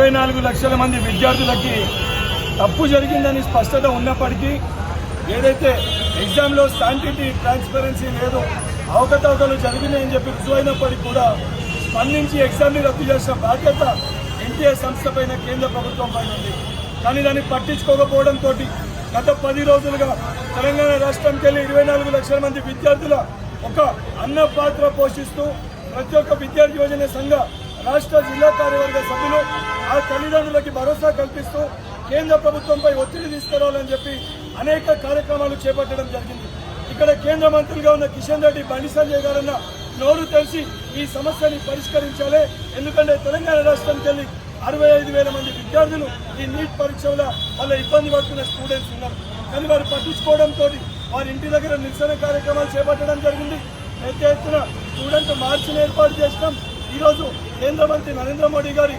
ఇరవై నాలుగు లక్షల మంది విద్యార్థులకి తప్పు జరిగిందని స్పష్టత ఉన్నప్పటికీ ఏదైతే ఎగ్జామ్లో శాంటిటీ ట్రాన్స్పరెన్సీ లేదు అవకతవకలు జరిగినాయని చెప్పి రుజువైనప్పటికీ కూడా స్పందించి ఎగ్జామ్ని రద్దు చేసిన బాధ్యత ఎన్టీఏ సంస్థ పైన కేంద్ర ప్రభుత్వం పైన ఉంది. కానీ దాన్ని పట్టించుకోకపోవడంతో గత పది రోజులుగా తెలంగాణ రాష్ట్రానికి వెళ్ళి ఇరవై నాలుగు లక్షల మంది విద్యార్థుల ఒక అన్న పాత్ర పోషిస్తూ ప్రతి ఒక్క విద్యార్థి యోజన సంఘ రాష్ట్ర జిల్లా కార్యవర్గ సభ్యులు ఆ తల్లిదండ్రులకి భరోసా కల్పిస్తూ కేంద్ర ప్రభుత్వంపై ఒత్తిడి తీసుకురావాలని చెప్పి అనేక కార్యక్రమాలు చేపట్టడం జరిగింది. ఇక్కడ కేంద్ర మంత్రులుగా ఉన్న కిషన్ రెడ్డి బండి సంజయ్ గారన్న నోరు తెరిచి ఈ సమస్యని పరిష్కరించాలి. ఎందుకంటే తెలంగాణ రాష్ట్రానికి వెళ్ళి అరవై ఐదు వేల మంది విద్యార్థులు ఈ నీట్ పరీక్షల వల్ల ఇబ్బంది పడుతున్న స్టూడెంట్స్ ఉన్నారు. కానీ వారు పట్టించుకోవడంతో వారి ఇంటి దగ్గర నిరసన కార్యక్రమాలు చేపట్టడం జరిగింది. పెద్ద ఎత్తున స్టూడెంట్ మార్చిని ఏర్పాటు చేసినాం. ఈరోజు కేంద్ర మంత్రి నరేంద్ర మోడీ గారి